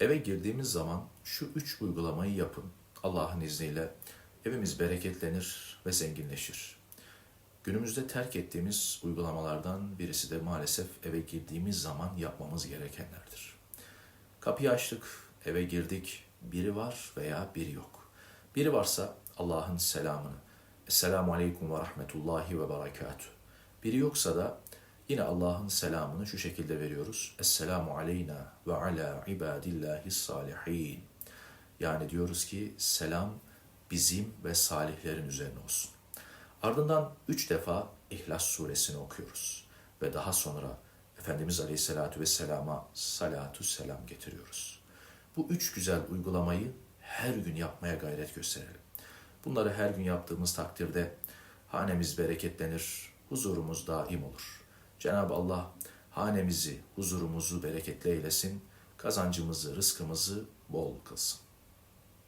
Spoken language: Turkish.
Eve girdiğimiz zaman şu üç uygulamayı yapın. Allah'ın izniyle evimiz bereketlenir ve zenginleşir. Günümüzde terk ettiğimiz uygulamalardan birisi de maalesef eve girdiğimiz zaman yapmamız gerekenlerdir. Kapıyı açtık, eve girdik, biri var veya biri yok. Biri varsa Allah'ın selamını, Esselamu Aleyküm ve Rahmetullahi ve Berekatuhu. Biri yoksa da yine Allah'ın selamını şu şekilde veriyoruz. Esselamu aleyna ve ala ibadillahi salihin. Yani diyoruz ki selam bizim ve salihlerin üzerine olsun. Ardından üç defa İhlas suresini okuyoruz. Ve daha sonra Efendimiz Aleyhisselatü Vesselam'a salatu selam getiriyoruz. Bu üç güzel uygulamayı her gün yapmaya gayret gösterelim. Bunları her gün yaptığımız takdirde hanemiz bereketlenir, huzurumuz daim olur. Cenab-ı Allah hanemizi, huzurumuzu bereketli eylesin, kazancımızı, rızkımızı bol kılsın.